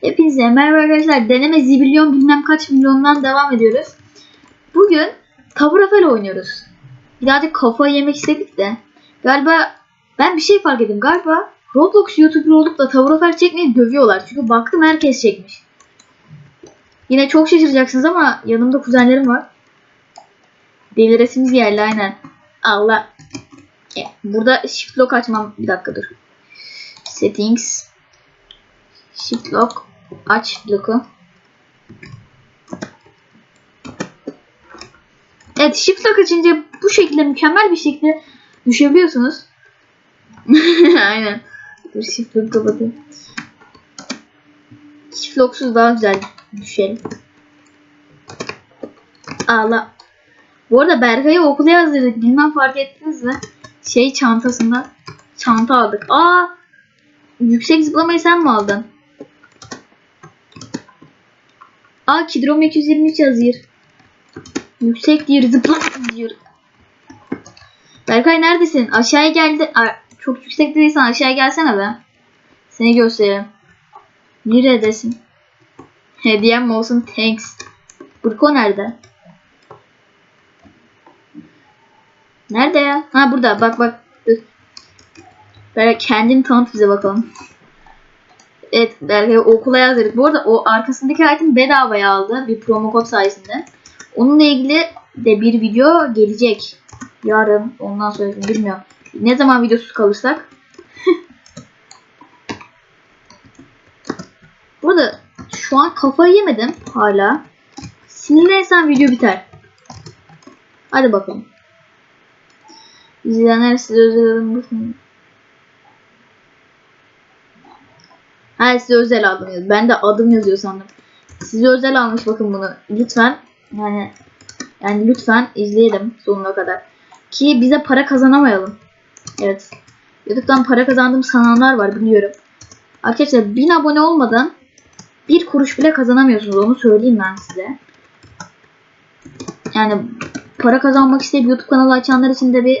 Hepinize merhaba arkadaşlar. Deneme zibilyon bilmem kaç milyondan devam ediyoruz. Bugün Taburafel oynuyoruz. Birazcık kafayı yemek istedik de. Galiba ben bir şey fark ettim. Galiba Roblox YouTuber olup da Taburafel çekmeyi dövüyorlar. Çünkü baktım herkes çekmiş. Yine çok şaşıracaksınız ama yanımda kuzenlerim var. Deliresimiz geldi aynen. Allah. E, Burada shift lock açmam. Bir dakika dur. Settings. Shift lock. Aç lock'u. Evet shift lock açınca bu şekilde mükemmel bir şekilde düşebiliyorsunuz. Aynen. Dur shift lock'u kapatayım. Shift lock'suz daha güzel düşelim. Allah. Bu arada Berkay'ı okula yazdırdık. Bilmem fark ettiniz mi? Şey çantasında çanta aldık. Aa! Yüksek zıplamayı sen mi aldın? Aa Kidrom 223 yazıyor. Yüksek diyor zıpla diyor. Berkay neredesin? Aşağıya geldi. Çok yüksek değilsen aşağıya gelsene be. Seni göstereyim. Neredesin? Hediyem olsun? Thanks. Burko nerede? Nerede ya? Ha burada. Bak bak. Dur. Berkay kendini tanıt bize bakalım. Evet Berkay okula yazdırdık. Bu arada o arkasındaki item bedavaya aldı. Bir promo kod sayesinde. Onunla ilgili de bir video gelecek. Yarın ondan sonra bilmiyorum. Ne zaman videosuz kalırsak. Burada şu an kafayı yemedim hala. Sinirlensem video biter. Hadi bakalım. İzleyenler size özel alın. Ha size özel aldım yazıyor. Ben de adım yazıyor sandım. Size özel almış bakın bunu. Lütfen yani yani lütfen izleyelim sonuna kadar. Ki bize para kazanamayalım. Evet. YouTube'dan para kazandığım sananlar var biliyorum. Arkadaşlar 1000 abone olmadan bir kuruş bile kazanamıyorsunuz. Onu söyleyeyim ben size. Yani para kazanmak isteyip YouTube kanalı açanlar için de bir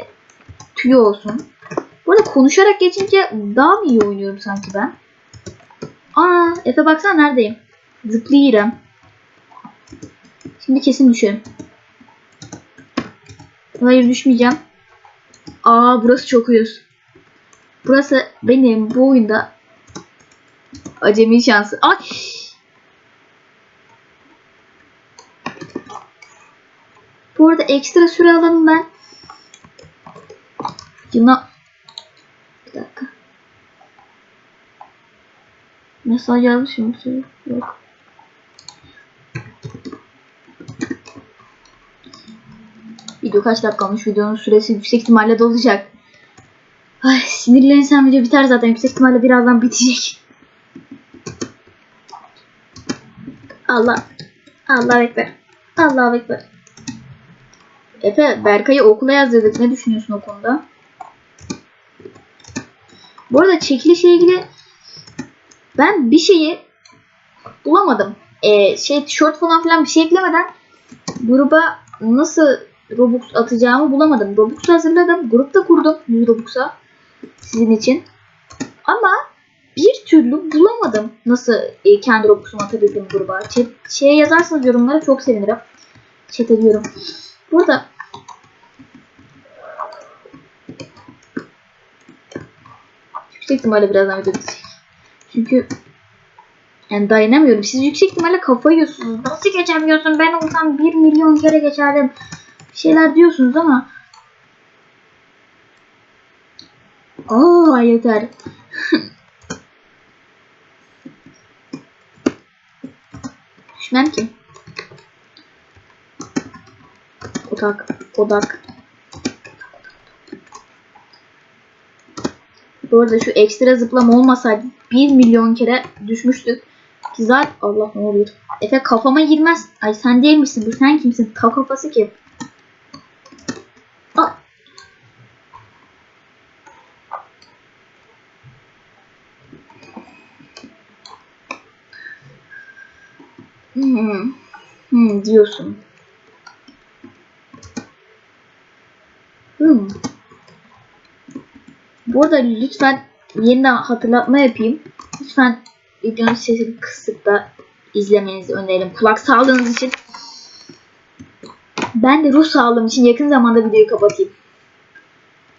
tüyo olsun. Bu arada konuşarak geçince daha mı iyi oynuyorum sanki ben? Aa, Efe baksana neredeyim? Zıplayırım. Şimdi kesin düşerim. Hayır düşmeyeceğim. Aa burası çok uyuz. Burası benim bu oyunda acemi şansı. Ay! Bu arada ekstra süre alalım ben. Yına... Bir dakika. Mesaj yazmışım. bir şey Yok. Video kaç dakika olmuş? Videonun süresi yüksek ihtimalle dolacak. Ay sinirlenirsem video biter zaten. Yüksek ihtimalle birazdan bitecek. Allah. Allah ekber. Allah ekber. Efe Berkay'ı okula yazdırdık. Ne düşünüyorsun o konuda? Bu arada çekilişle ilgili ben bir şeyi bulamadım. Ee, şey tişört falan filan bir şey eklemeden gruba nasıl Robux atacağımı bulamadım. Robux hazırladım. Grupta kurdum 100 Robux'a sizin için. Ama bir türlü bulamadım nasıl e, kendi Robux'umu atabildim gruba. Chat, şeye yazarsanız yorumlara çok sevinirim. Chat ediyorum. Burada yüksek ihtimalle birazdan video bitecek. Çünkü yani dayanamıyorum. Siz yüksek ihtimalle kafayı yiyorsunuz. Nasıl geçemiyorsun? Ben olsam 1 milyon kere geçerdim. Bir şeyler diyorsunuz ama Aa yeter. Düşmem ki. Odak, odak. Bu arada şu ekstra zıplama olmasaydı 1 milyon kere düşmüştük. Ki zaten Allah ne oluyor. Efe kafama girmez. Ay sen değil misin? Bu sen kimsin? Ta kafası kim? Aa. Hmm. Hmm, diyorsun. Hmm. Bu arada lütfen yeniden hatırlatma yapayım. Lütfen videonun sesini kısıp da izlemenizi öneririm. Kulak sağlığınız için. Ben de ruh sağlığım için yakın zamanda videoyu kapatayım.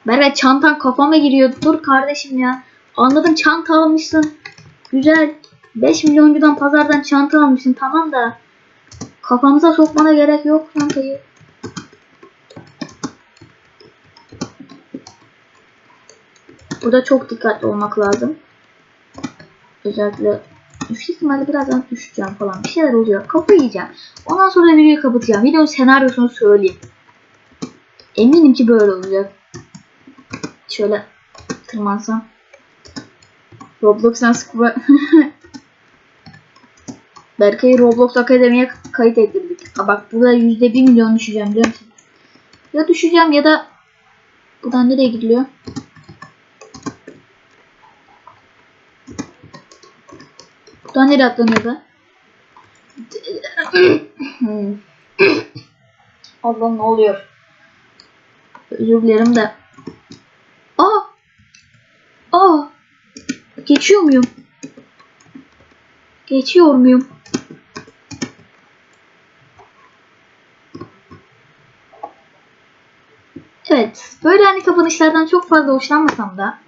Merve çantan kafama giriyor. Dur kardeşim ya. Anladım çanta almışsın. Güzel. 5 milyoncudan pazardan çanta almışsın. Tamam da kafamıza sokmana gerek yok çantayı. Burada çok dikkatli olmak lazım. Özellikle yüksek ihtimalle birazdan düşeceğim falan. Bir şeyler oluyor. Kafayı yiyeceğim. Ondan sonra videoyu kapatacağım. Videonun senaryosunu söyleyeyim. Eminim ki böyle olacak. Şöyle tırmansam. Roblox'tan sıkma. Berkay'ı Roblox Akademi'ye kayıt ettirdik. Ha bak burada yüzde bir milyon düşeceğim biliyor musun? Ya düşeceğim ya da buradan nereye gidiliyor? Buradan nereye? Hmm. Allah'ım ne oluyor? Özür dilerim de. Aa! Aa! Geçiyor muyum? Geçiyor muyum? Evet. Böyle hani kapanışlardan çok fazla hoşlanmasam da